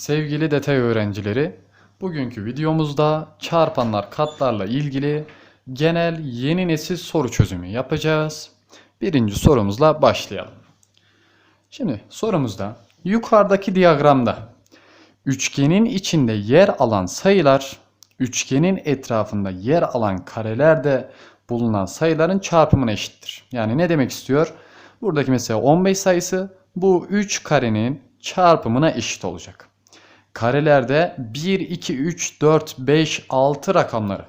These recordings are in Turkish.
Sevgili detay öğrencileri, bugünkü videomuzda çarpanlar katlarla ilgili genel yeni nesil soru çözümü yapacağız. Birinci sorumuzla başlayalım. Şimdi sorumuzda yukarıdaki diyagramda üçgenin içinde yer alan sayılar üçgenin etrafında yer alan karelerde bulunan sayıların çarpımına eşittir. Yani ne demek istiyor? Buradaki mesela 15 sayısı bu 3 karenin çarpımına eşit olacak. Karelerde 1, 2, 3, 4, 5, 6 rakamları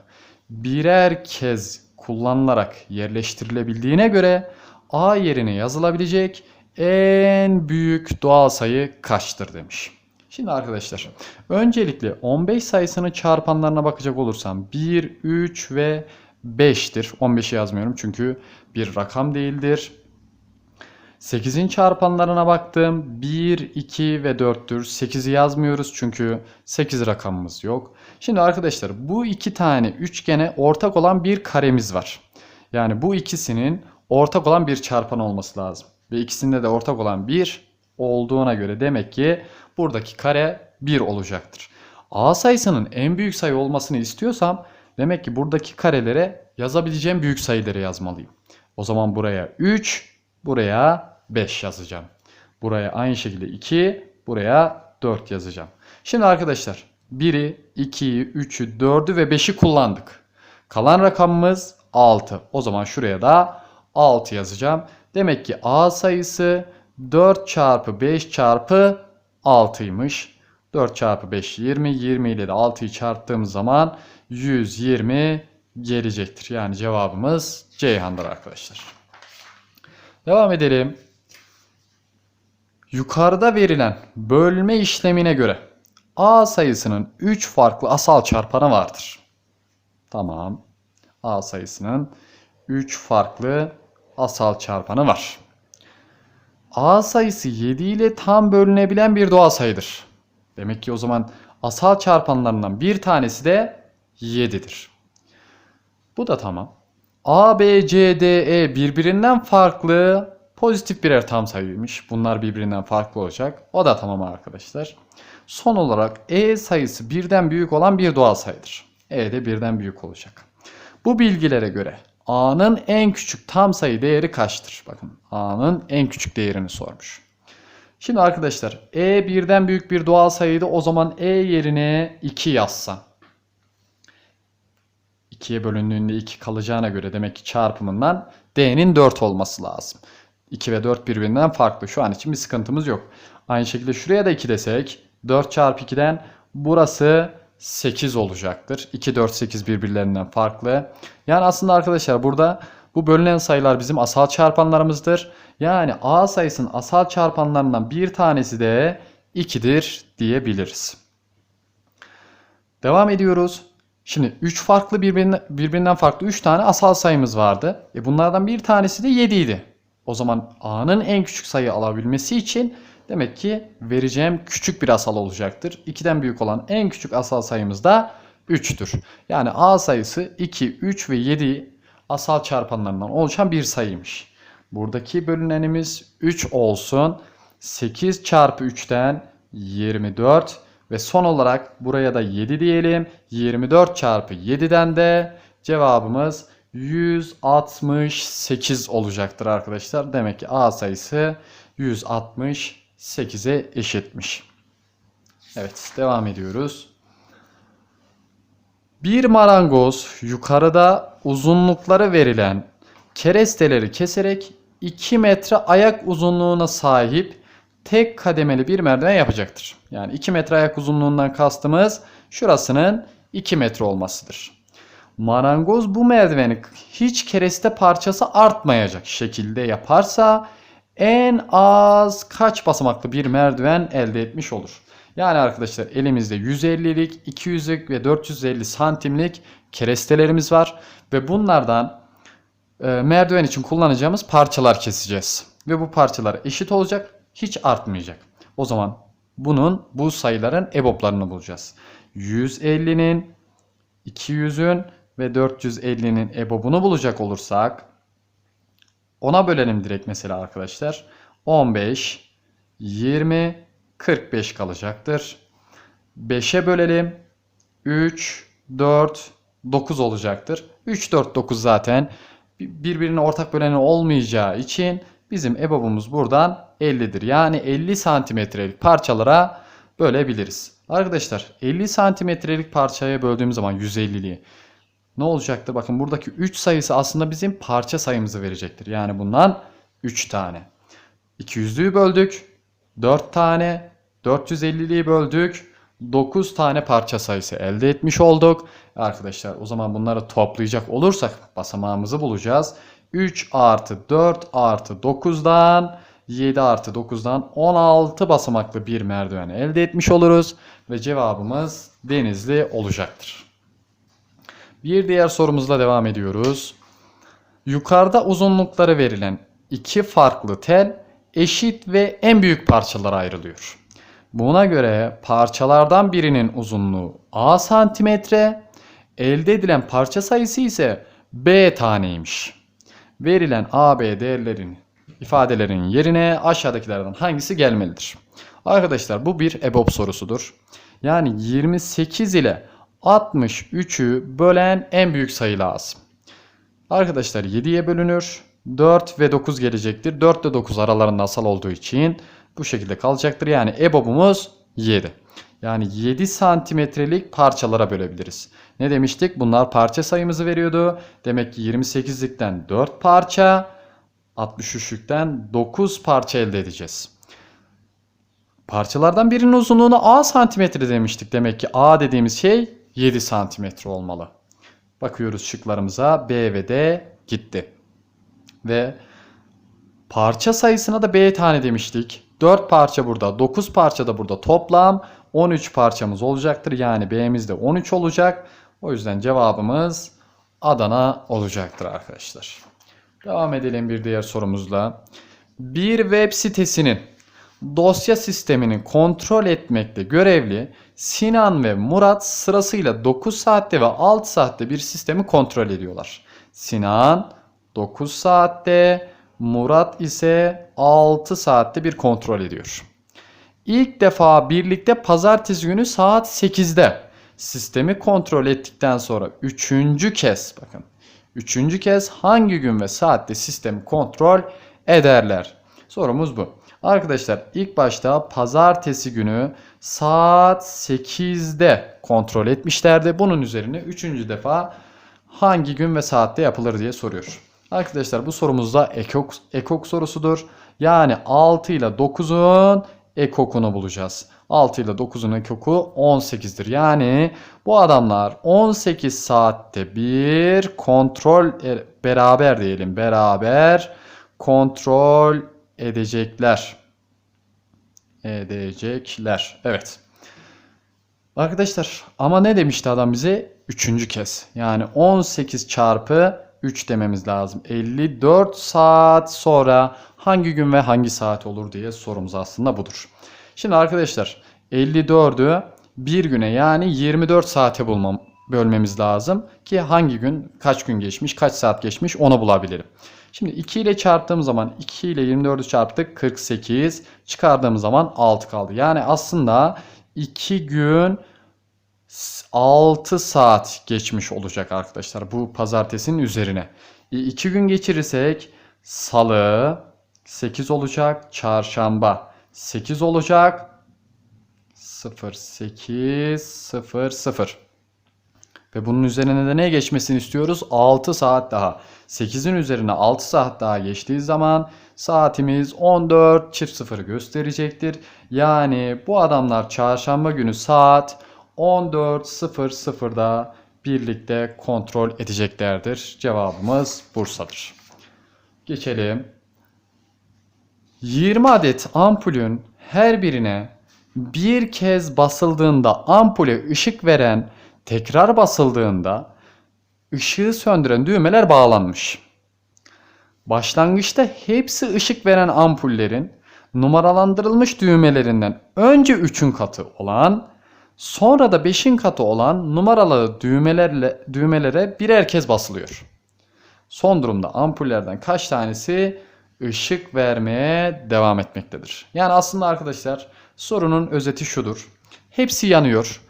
birer kez kullanılarak yerleştirilebildiğine göre A yerine yazılabilecek en büyük doğal sayı kaçtır demiş. Şimdi arkadaşlar öncelikle 15 sayısının çarpanlarına bakacak olursam 1, 3 ve 5'tir. 15'i yazmıyorum çünkü bir rakam değildir. 8'in çarpanlarına baktım. 1, 2 ve 4'tür. 8'i yazmıyoruz çünkü 8 rakamımız yok. Şimdi arkadaşlar bu iki tane üçgene ortak olan bir karemiz var. Yani bu ikisinin ortak olan bir çarpan olması lazım. Ve ikisinde de ortak olan 1 olduğuna göre demek ki buradaki kare 1 olacaktır. A sayısının en büyük sayı olmasını istiyorsam demek ki buradaki karelere yazabileceğim büyük sayıları yazmalıyım. O zaman buraya 3, buraya 5 yazacağım. Buraya aynı şekilde 2, buraya 4 yazacağım. Şimdi arkadaşlar 1'i, 2'yi, 3'ü, 4'ü ve 5'i kullandık. Kalan rakamımız 6. O zaman şuraya da 6 yazacağım. Demek ki A sayısı 4 çarpı 5 çarpı 6'ymış. 4 çarpı 5 20. 20 ile de 6'yı çarptığımız zaman 120 gelecektir. Yani cevabımız Ceyhan'dır arkadaşlar. Devam edelim. Yukarıda verilen bölme işlemine göre A sayısının 3 farklı asal çarpanı vardır. Tamam. A sayısının 3 farklı asal çarpanı var. A sayısı 7 ile tam bölünebilen bir doğal sayıdır. Demek ki o zaman asal çarpanlarından bir tanesi de 7'dir. Bu da tamam. A, B, C, D, E birbirinden farklı pozitif birer tam sayıymış. Bunlar birbirinden farklı olacak. O da tamam arkadaşlar. Son olarak E sayısı birden büyük olan bir doğal sayıdır. E de birden büyük olacak. Bu bilgilere göre A'nın en küçük tam sayı değeri kaçtır? Bakın A'nın en küçük değerini sormuş. Şimdi arkadaşlar E birden büyük bir doğal sayıydı. O zaman E yerine 2 yazsam. 2'ye bölündüğünde 2 kalacağına göre demek ki çarpımından D'nin 4 olması lazım. 2 ve 4 birbirinden farklı. Şu an için bir sıkıntımız yok. Aynı şekilde şuraya da 2 desek 4 çarpı 2'den burası 8 olacaktır. 2, 4, 8 birbirlerinden farklı. Yani aslında arkadaşlar burada bu bölünen sayılar bizim asal çarpanlarımızdır. Yani A sayısının asal çarpanlarından bir tanesi de 2'dir diyebiliriz. Devam ediyoruz. Şimdi 3 farklı birbirinden, birbirinden farklı 3 tane asal sayımız vardı. E bunlardan bir tanesi de 7 idi. O zaman A'nın en küçük sayı alabilmesi için demek ki vereceğim küçük bir asal olacaktır. 2'den büyük olan en küçük asal sayımız da 3'tür. Yani A sayısı 2, 3 ve 7 asal çarpanlarından oluşan bir sayıymış. Buradaki bölünenimiz 3 olsun. 8 çarpı 3'ten 24 ve son olarak buraya da 7 diyelim. 24 çarpı 7'den de cevabımız 168 olacaktır arkadaşlar. Demek ki A sayısı 168'e eşitmiş. Evet devam ediyoruz. Bir marangoz yukarıda uzunlukları verilen keresteleri keserek 2 metre ayak uzunluğuna sahip tek kademeli bir merdiven yapacaktır. Yani 2 metre ayak uzunluğundan kastımız şurasının 2 metre olmasıdır. Marangoz bu merdiveni hiç kereste parçası artmayacak şekilde yaparsa en az kaç basamaklı bir merdiven elde etmiş olur. Yani arkadaşlar elimizde 150'lik, 200'lük ve 450 santimlik kerestelerimiz var. Ve bunlardan e, merdiven için kullanacağımız parçalar keseceğiz. Ve bu parçalar eşit olacak, hiç artmayacak. O zaman bunun bu sayıların EBOB'larını bulacağız. 150'nin, 200'ün ve 450'nin EBOB'unu bulacak olursak ona bölelim direkt mesela arkadaşlar. 15, 20, 45 kalacaktır. 5'e bölelim. 3, 4, 9 olacaktır. 3, 4, 9 zaten birbirine ortak böleni olmayacağı için bizim EBOB'umuz buradan 50'dir. Yani 50 santimetrelik parçalara bölebiliriz. Arkadaşlar 50 santimetrelik parçaya böldüğümüz zaman 150'liği ne olacaktır? Bakın buradaki 3 sayısı aslında bizim parça sayımızı verecektir. Yani bundan 3 tane. 200'lüğü böldük. 4 tane. 450'liği böldük. 9 tane parça sayısı elde etmiş olduk. Arkadaşlar o zaman bunları toplayacak olursak basamağımızı bulacağız. 3 artı 4 artı 9'dan 7 artı 9'dan 16 basamaklı bir merdiven elde etmiş oluruz. Ve cevabımız denizli olacaktır. Bir diğer sorumuzla devam ediyoruz. Yukarıda uzunlukları verilen iki farklı tel eşit ve en büyük parçalara ayrılıyor. Buna göre parçalardan birinin uzunluğu A santimetre, elde edilen parça sayısı ise B taneymiş. Verilen A, B değerlerin ifadelerin yerine aşağıdakilerden hangisi gelmelidir? Arkadaşlar bu bir EBOB sorusudur. Yani 28 ile 63'ü bölen en büyük sayı lazım. Arkadaşlar 7'ye bölünür. 4 ve 9 gelecektir. 4 ile 9 aralarında asal olduğu için bu şekilde kalacaktır. Yani EBOB'umuz 7. Yani 7 santimetrelik parçalara bölebiliriz. Ne demiştik? Bunlar parça sayımızı veriyordu. Demek ki 28'likten 4 parça, 63'lükten 9 parça elde edeceğiz. Parçalardan birinin uzunluğunu A santimetre demiştik. Demek ki A dediğimiz şey 7 santimetre olmalı. Bakıyoruz şıklarımıza B ve D gitti. Ve parça sayısına da B tane demiştik. 4 parça burada, 9 parça da burada. Toplam 13 parçamız olacaktır. Yani B'miz de 13 olacak. O yüzden cevabımız Adana olacaktır arkadaşlar. Devam edelim bir diğer sorumuzla. Bir web sitesinin dosya sistemini kontrol etmekte görevli Sinan ve Murat sırasıyla 9 saatte ve 6 saatte bir sistemi kontrol ediyorlar. Sinan 9 saatte, Murat ise 6 saatte bir kontrol ediyor. İlk defa birlikte pazartesi günü saat 8'de sistemi kontrol ettikten sonra üçüncü kez bakın üçüncü kez hangi gün ve saatte sistemi kontrol ederler? Sorumuz bu. Arkadaşlar ilk başta pazartesi günü saat 8'de kontrol etmişlerdi. Bunun üzerine üçüncü defa hangi gün ve saatte yapılır diye soruyor. Arkadaşlar bu sorumuzda ekok, ekok sorusudur. Yani 6 ile 9'un ekokunu bulacağız. 6 ile 9'un ekoku 18'dir. Yani bu adamlar 18 saatte bir kontrol e, beraber diyelim beraber kontrol edecekler. Edecekler. Evet. Arkadaşlar ama ne demişti adam bize? Üçüncü kez. Yani 18 çarpı 3 dememiz lazım. 54 saat sonra hangi gün ve hangi saat olur diye sorumuz aslında budur. Şimdi arkadaşlar 54'ü bir güne yani 24 saate bulmam, bölmemiz lazım ki hangi gün kaç gün geçmiş kaç saat geçmiş onu bulabilirim. Şimdi 2 ile çarptığım zaman 2 ile 24'ü çarptık 48 çıkardığımız zaman 6 kaldı. Yani aslında 2 gün 6 saat geçmiş olacak arkadaşlar bu pazartesinin üzerine. 2 gün geçirirsek salı 8 olacak, çarşamba 8 olacak. 0 8 0 0. Ve bunun üzerine de ne geçmesini istiyoruz? 6 saat daha. 8'in üzerine 6 saat daha geçtiği zaman saatimiz 14 çift 0 gösterecektir. Yani bu adamlar çarşamba günü saat 14.00'da birlikte kontrol edeceklerdir. Cevabımız Bursa'dır. Geçelim. 20 adet ampulün her birine bir kez basıldığında ampule ışık veren tekrar basıldığında ışığı söndüren düğmeler bağlanmış. Başlangıçta hepsi ışık veren ampullerin numaralandırılmış düğmelerinden önce 3'ün katı olan sonra da 5'in katı olan numaralı düğmelerle, düğmelere birer kez basılıyor. Son durumda ampullerden kaç tanesi ışık vermeye devam etmektedir. Yani aslında arkadaşlar sorunun özeti şudur. Hepsi yanıyor.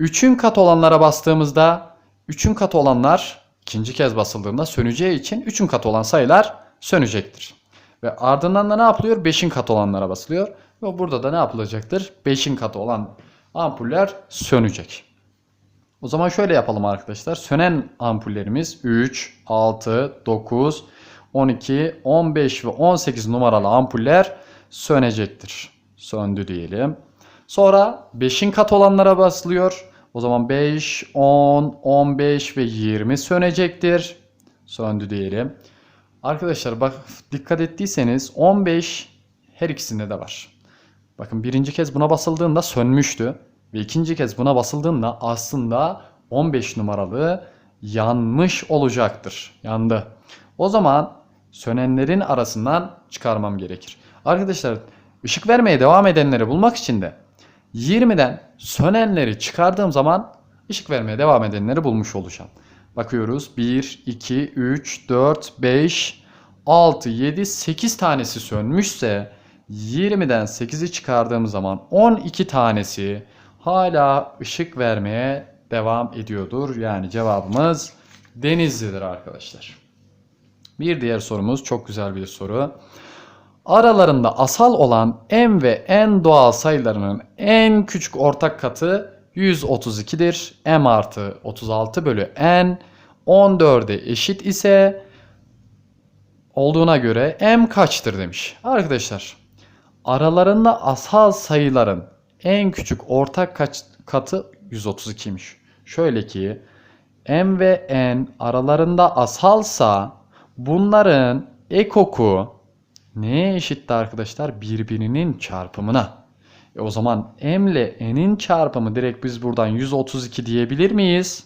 3'ün kat olanlara bastığımızda 3'ün kat olanlar ikinci kez basıldığında söneceği için 3'ün kat olan sayılar sönecektir. Ve ardından da ne yapılıyor? 5'in katı olanlara basılıyor. Ve burada da ne yapılacaktır? 5'in katı olan ampuller sönecek. O zaman şöyle yapalım arkadaşlar. Sönen ampullerimiz 3, 6, 9, 12, 15 ve 18 numaralı ampuller sönecektir. Söndü diyelim. Sonra 5'in kat olanlara basılıyor. O zaman 5, 10, 15 ve 20 sönecektir. Söndü diyelim. Arkadaşlar bak dikkat ettiyseniz 15 her ikisinde de var. Bakın birinci kez buna basıldığında sönmüştü. Ve ikinci kez buna basıldığında aslında 15 numaralı yanmış olacaktır. Yandı. O zaman sönenlerin arasından çıkarmam gerekir. Arkadaşlar ışık vermeye devam edenleri bulmak için de 20'den sönenleri çıkardığım zaman ışık vermeye devam edenleri bulmuş olacağım. Bakıyoruz 1, 2, 3, 4, 5, 6, 7, 8 tanesi sönmüşse 20'den 8'i çıkardığım zaman 12 tanesi hala ışık vermeye devam ediyordur. Yani cevabımız Denizli'dir arkadaşlar. Bir diğer sorumuz çok güzel bir soru. Aralarında asal olan m ve n doğal sayılarının en küçük ortak katı 132'dir. m artı 36 bölü n 14'e eşit ise olduğuna göre m kaçtır demiş. Arkadaşlar aralarında asal sayıların en küçük ortak kaç, katı 132'ymiş. Şöyle ki m ve n aralarında asalsa bunların ekoku neye eşitti arkadaşlar? Birbirinin çarpımına. E o zaman m ile n'in çarpımı direkt biz buradan 132 diyebilir miyiz?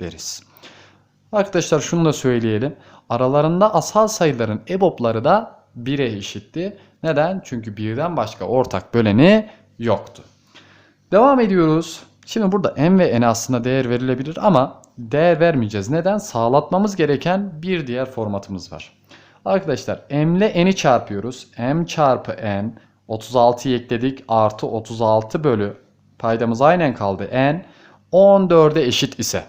Deriz. Arkadaşlar şunu da söyleyelim. Aralarında asal sayıların EBOB'ları da 1'e eşitti. Neden? Çünkü birden başka ortak böleni yoktu. Devam ediyoruz. Şimdi burada m ve n aslında değer verilebilir ama değer vermeyeceğiz. Neden? Sağlatmamız gereken bir diğer formatımız var. Arkadaşlar m ile n'i çarpıyoruz. m çarpı n 36'yı ekledik artı 36 bölü paydamız aynen kaldı n 14'e eşit ise.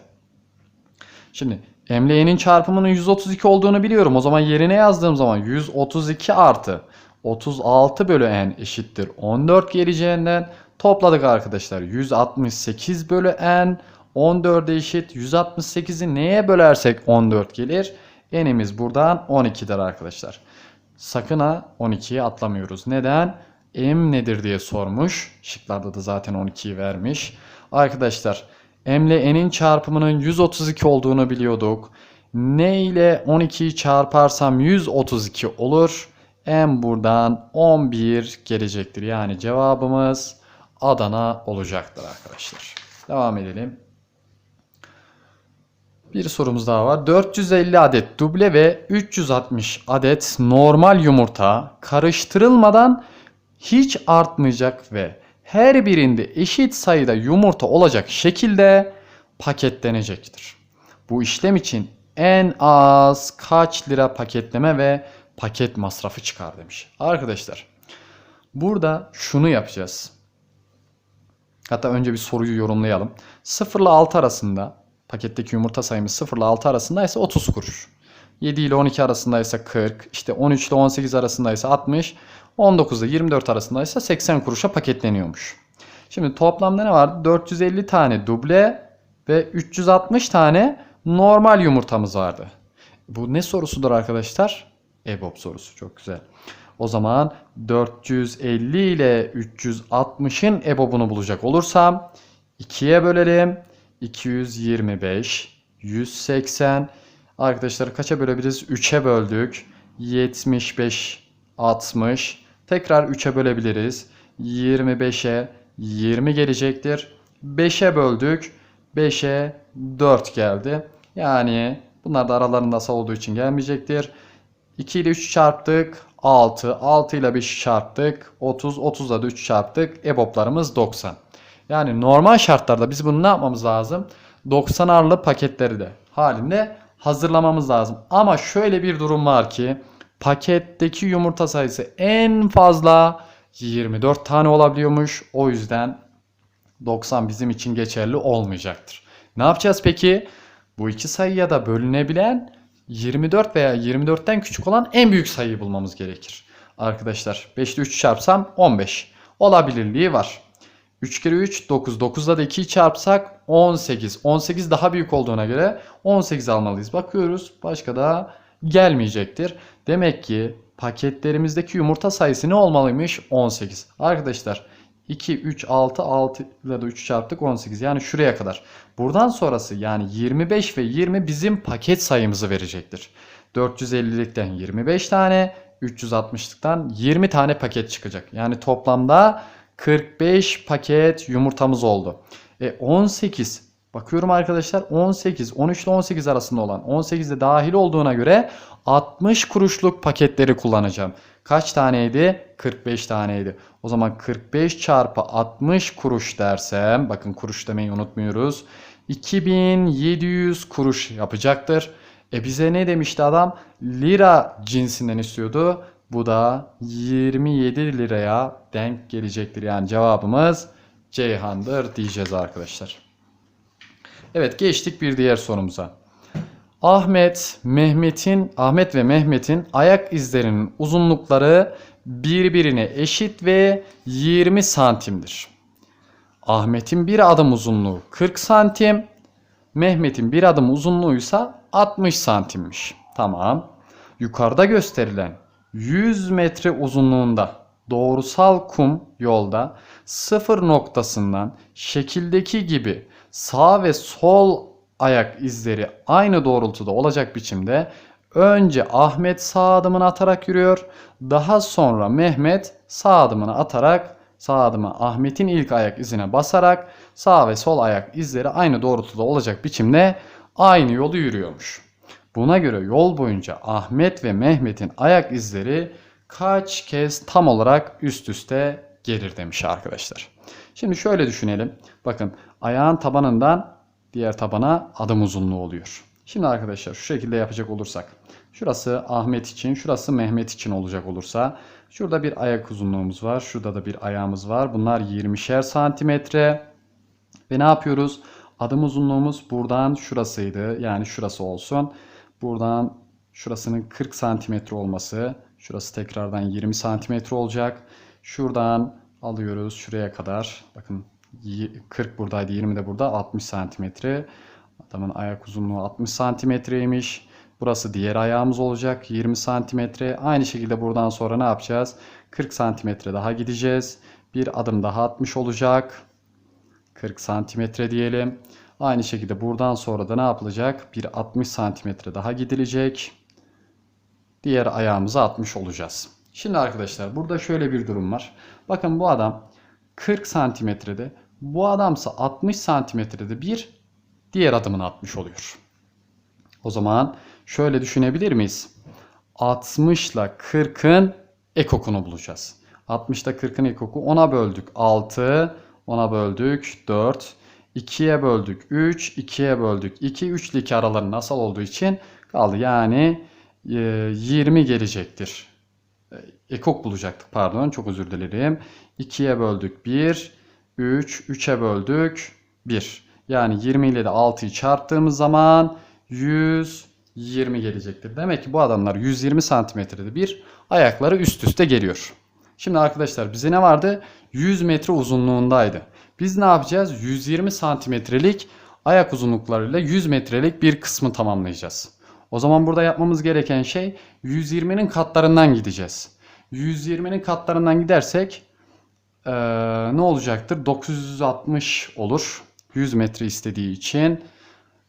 Şimdi m ile n'in çarpımının 132 olduğunu biliyorum. O zaman yerine yazdığım zaman 132 artı 36 bölü n eşittir 14 geleceğinden topladık arkadaşlar. 168 bölü n 14'e eşit. 168'i neye bölersek 14 gelir. N'imiz buradan 12'dir arkadaşlar. Sakın ha 12'yi atlamıyoruz. Neden? m nedir diye sormuş. Şıklarda da zaten 12'yi vermiş. Arkadaşlar m ile n'in çarpımının 132 olduğunu biliyorduk. n ile 12'yi çarparsam 132 olur. m buradan 11 gelecektir. Yani cevabımız Adana olacaktır arkadaşlar. Devam edelim. Bir sorumuz daha var. 450 adet duble ve 360 adet normal yumurta karıştırılmadan hiç artmayacak ve her birinde eşit sayıda yumurta olacak şekilde paketlenecektir. Bu işlem için en az kaç lira paketleme ve paket masrafı çıkar demiş. Arkadaşlar burada şunu yapacağız. Hatta önce bir soruyu yorumlayalım. 0 ile 6 arasında paketteki yumurta sayımız 0 ile 6 arasındaysa 30 kuruş. 7 ile 12 arasındaysa 40, işte 13 ile 18 arasındaysa 60, 19 ile 24 arasındaysa 80 kuruşa paketleniyormuş. Şimdi toplamda ne vardı? 450 tane duble ve 360 tane normal yumurtamız vardı. Bu ne sorusudur arkadaşlar? EBOB sorusu. Çok güzel. O zaman 450 ile 360'ın EBOB'unu bulacak olursam 2'ye bölelim. 225, 180. Arkadaşlar kaça bölebiliriz? 3'e böldük. 75, 60. Tekrar 3'e bölebiliriz. 25'e 20 gelecektir. 5'e böldük. 5'e 4 geldi. Yani bunlar da aralarında asal olduğu için gelmeyecektir. 2 ile 3 çarptık. 6. 6 ile 5'i çarptık. 30. 30 ile de 3 çarptık. EBOB'larımız 90. Yani normal şartlarda biz bunu ne yapmamız lazım? 90'arlı paketleri de halinde hazırlamamız lazım. Ama şöyle bir durum var ki paketteki yumurta sayısı en fazla 24 tane olabiliyormuş. O yüzden 90 bizim için geçerli olmayacaktır. Ne yapacağız peki? Bu iki sayıya da bölünebilen 24 veya 24'ten küçük olan en büyük sayıyı bulmamız gerekir. Arkadaşlar 5 ile 3 çarpsam 15. Olabilirliği var. 3 kere 3 9. 9'da da 2'yi çarpsak 18. 18 daha büyük olduğuna göre 18 almalıyız. Bakıyoruz başka da gelmeyecektir. Demek ki paketlerimizdeki yumurta sayısı ne olmalıymış? 18. Arkadaşlar 2, 3, 6, 6 ile de 3 çarptık 18. Yani şuraya kadar. Buradan sonrası yani 25 ve 20 bizim paket sayımızı verecektir. 450'likten 25 tane, 360'lıktan 20 tane paket çıkacak. Yani toplamda 45 paket yumurtamız oldu. E 18 bakıyorum arkadaşlar 18 13 ile 18 arasında olan 18 de dahil olduğuna göre 60 kuruşluk paketleri kullanacağım. Kaç taneydi? 45 taneydi. O zaman 45 çarpı 60 kuruş dersem bakın kuruş demeyi unutmuyoruz. 2700 kuruş yapacaktır. E bize ne demişti adam? Lira cinsinden istiyordu. Bu da 27 liraya denk gelecektir. Yani cevabımız Ceyhan'dır diyeceğiz arkadaşlar. Evet geçtik bir diğer sorumuza. Ahmet, Mehmet'in, Ahmet ve Mehmet'in ayak izlerinin uzunlukları birbirine eşit ve 20 santimdir. Ahmet'in bir adım uzunluğu 40 santim, Mehmet'in bir adım uzunluğuysa 60 santimmiş. Tamam. Yukarıda gösterilen 100 metre uzunluğunda doğrusal kum yolda sıfır noktasından şekildeki gibi sağ ve sol ayak izleri aynı doğrultuda olacak biçimde önce Ahmet sağ adımını atarak yürüyor. Daha sonra Mehmet sağ adımını atarak sağ adımı Ahmet'in ilk ayak izine basarak sağ ve sol ayak izleri aynı doğrultuda olacak biçimde aynı yolu yürüyormuş. Buna göre yol boyunca Ahmet ve Mehmet'in ayak izleri kaç kez tam olarak üst üste gelir demiş arkadaşlar. Şimdi şöyle düşünelim. Bakın ayağın tabanından diğer tabana adım uzunluğu oluyor. Şimdi arkadaşlar şu şekilde yapacak olursak. Şurası Ahmet için, şurası Mehmet için olacak olursa. Şurada bir ayak uzunluğumuz var. Şurada da bir ayağımız var. Bunlar 20'şer santimetre. Ve ne yapıyoruz? Adım uzunluğumuz buradan şurasıydı. Yani şurası olsun. Buradan şurasının 40 santimetre olması. Şurası tekrardan 20 santimetre olacak. Şuradan alıyoruz şuraya kadar. Bakın 40 buradaydı 20 de burada 60 santimetre. Adamın ayak uzunluğu 60 santimetreymiş. Burası diğer ayağımız olacak 20 santimetre. Aynı şekilde buradan sonra ne yapacağız? 40 santimetre daha gideceğiz. Bir adım daha atmış olacak. 40 santimetre diyelim. Aynı şekilde buradan sonra da ne yapılacak? Bir 60 santimetre daha gidilecek. Diğer ayağımızı atmış olacağız. Şimdi arkadaşlar burada şöyle bir durum var. Bakın bu adam 40 santimetrede. Bu adamsa 60 santimetrede bir diğer adımını atmış oluyor. O zaman şöyle düşünebilir miyiz? 60 ile 40'ın ekokunu bulacağız. 60 ile 40'ın ekoku 10'a böldük 6, 10'a böldük 4, 2'ye böldük 3, 2'ye böldük 2, 3 ile 2 araları nasıl olduğu için kaldı. Yani 20 gelecektir. Ekok bulacaktık pardon çok özür dilerim. 2'ye böldük 1, 3, 3'e böldük 1. Yani 20 ile de 6'yı çarptığımız zaman 120 gelecektir. Demek ki bu adamlar 120 santimetrede bir ayakları üst üste geliyor. Şimdi arkadaşlar bize ne vardı? 100 metre uzunluğundaydı. Biz ne yapacağız? 120 santimetrelik ayak uzunluklarıyla 100 metrelik bir kısmı tamamlayacağız. O zaman burada yapmamız gereken şey 120'nin katlarından gideceğiz. 120'nin katlarından gidersek ee, ne olacaktır? 960 olur. 100 metre istediği için.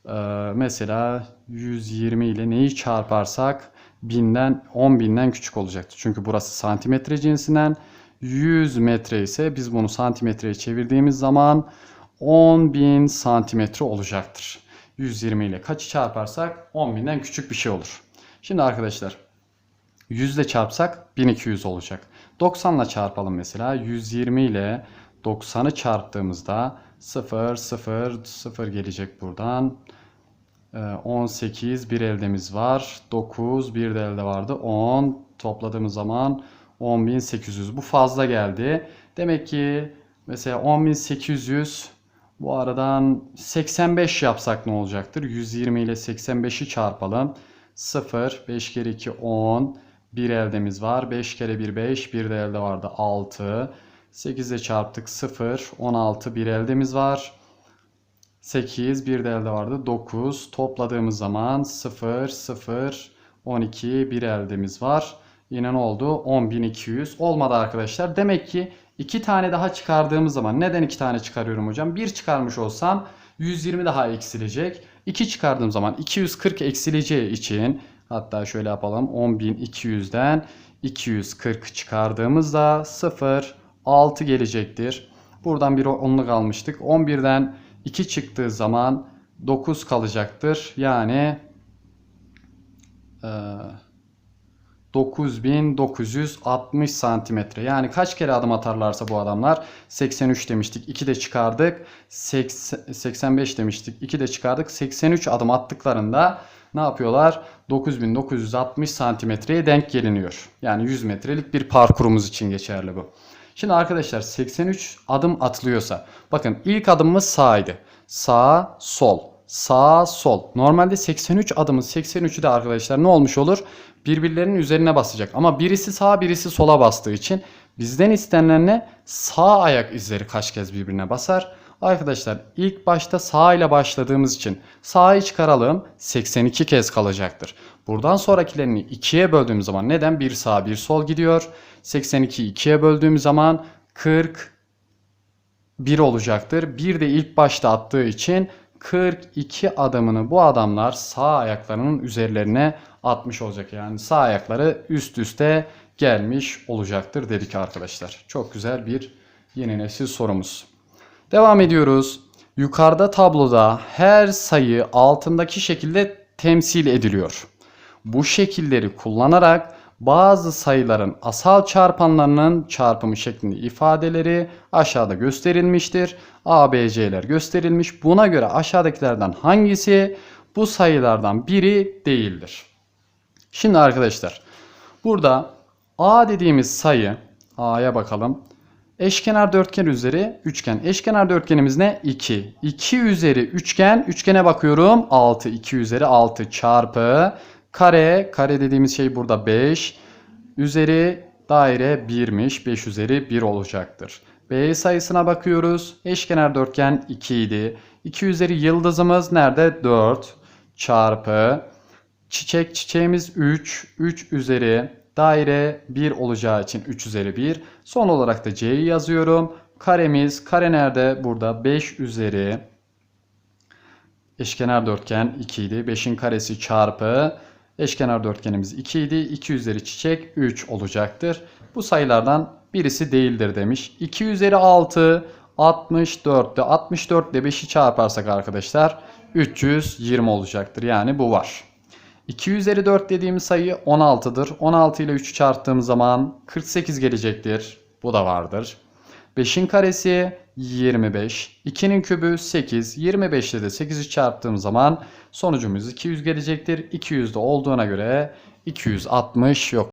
Ee, mesela 120 ile neyi çarparsak 1000'den 10 binden küçük olacaktır. Çünkü burası santimetre cinsinden. 100 metre ise biz bunu santimetreye çevirdiğimiz zaman 10.000 santimetre olacaktır. 120 ile kaçı çarparsak 10.000'den küçük bir şey olur. Şimdi arkadaşlar 100 ile çarpsak 1200 olacak. 90 ile çarpalım mesela. 120 ile 90'ı çarptığımızda 0 0 0 gelecek buradan. 18 bir eldemiz var. 9 bir de elde vardı. 10 topladığımız zaman 10.800 bu fazla geldi. Demek ki Mesela 10.800 bu aradan 85 yapsak ne olacaktır? 120 ile 85'i çarpalım. 0, 5 kere 2 10, 1 eldemiz var. 5 kere 1 5, 1 de elde vardı 6. 8 ile çarptık 0, 16, 1 eldemiz var. 8, bir de elde vardı 9. Topladığımız zaman 0, 0, 12, bir eldemiz var. Yine ne oldu? 10.200 olmadı arkadaşlar. Demek ki iki tane daha çıkardığımız zaman neden iki tane çıkarıyorum hocam? Bir çıkarmış olsam 120 daha eksilecek. 2 çıkardığım zaman 240 eksileceği için hatta şöyle yapalım 10.200'den 240 çıkardığımızda 0 6 gelecektir. Buradan bir onluk almıştık. 11'den 2 çıktığı zaman 9 kalacaktır. Yani e, 9960 santimetre. Yani kaç kere adım atarlarsa bu adamlar 83 demiştik. 2 de çıkardık. 85 demiştik. 2 de çıkardık. 83 adım attıklarında ne yapıyorlar? 9960 santimetreye denk geliniyor. Yani 100 metrelik bir parkurumuz için geçerli bu. Şimdi arkadaşlar 83 adım atılıyorsa bakın ilk adımımız sağydı. Sağ, sol. Sağ, sol. Normalde 83 adımın 83'ü de arkadaşlar ne olmuş olur? Birbirlerinin üzerine basacak. Ama birisi sağa birisi sola bastığı için bizden istenilen ne? Sağ ayak izleri kaç kez birbirine basar? Arkadaşlar ilk başta sağ ile başladığımız için sağı çıkaralım 82 kez kalacaktır. Buradan sonrakilerini ikiye böldüğümüz zaman neden? Bir sağ bir sol gidiyor. 82'yi ikiye böldüğüm zaman 40 1 olacaktır. Bir de ilk başta attığı için 42 adımını bu adamlar sağ ayaklarının üzerlerine atmış olacak. Yani sağ ayakları üst üste gelmiş olacaktır dedik arkadaşlar. Çok güzel bir yeni nesil sorumuz. Devam ediyoruz. Yukarıda tabloda her sayı altındaki şekilde temsil ediliyor. Bu şekilleri kullanarak bazı sayıların asal çarpanlarının çarpımı şeklinde ifadeleri aşağıda gösterilmiştir. A, B, C'ler gösterilmiş. Buna göre aşağıdakilerden hangisi bu sayılardan biri değildir? Şimdi arkadaşlar burada A dediğimiz sayı A'ya bakalım. Eşkenar dörtgen üzeri üçgen. Eşkenar dörtgenimiz ne? 2. 2 üzeri üçgen. Üçgene bakıyorum. 6. 2 üzeri 6 çarpı kare. Kare dediğimiz şey burada 5. Üzeri daire 1'miş. 5 üzeri 1 olacaktır. B sayısına bakıyoruz. Eşkenar dörtgen 2 idi. 2 üzeri yıldızımız nerede? 4 çarpı çiçek çiçeğimiz 3. 3 üzeri daire 1 olacağı için 3 üzeri 1. Son olarak da C'yi yazıyorum. Karemiz kare nerede? Burada 5 üzeri eşkenar dörtgen 2 idi. 5'in karesi çarpı eşkenar dörtgenimiz 2 idi. 2 üzeri çiçek 3 olacaktır. Bu sayılardan birisi değildir demiş. 2 üzeri 6 64'te 64 ile 5'i çarparsak arkadaşlar 320 olacaktır. Yani bu var. 2 üzeri 4 dediğimiz sayı 16'dır. 16 ile 3'ü çarptığımız zaman 48 gelecektir. Bu da vardır. 5'in karesi 25. 2'nin kübü 8. 25 ile de 8'i çarptığım zaman sonucumuz 200 gelecektir. 200 de olduğuna göre 260 yok.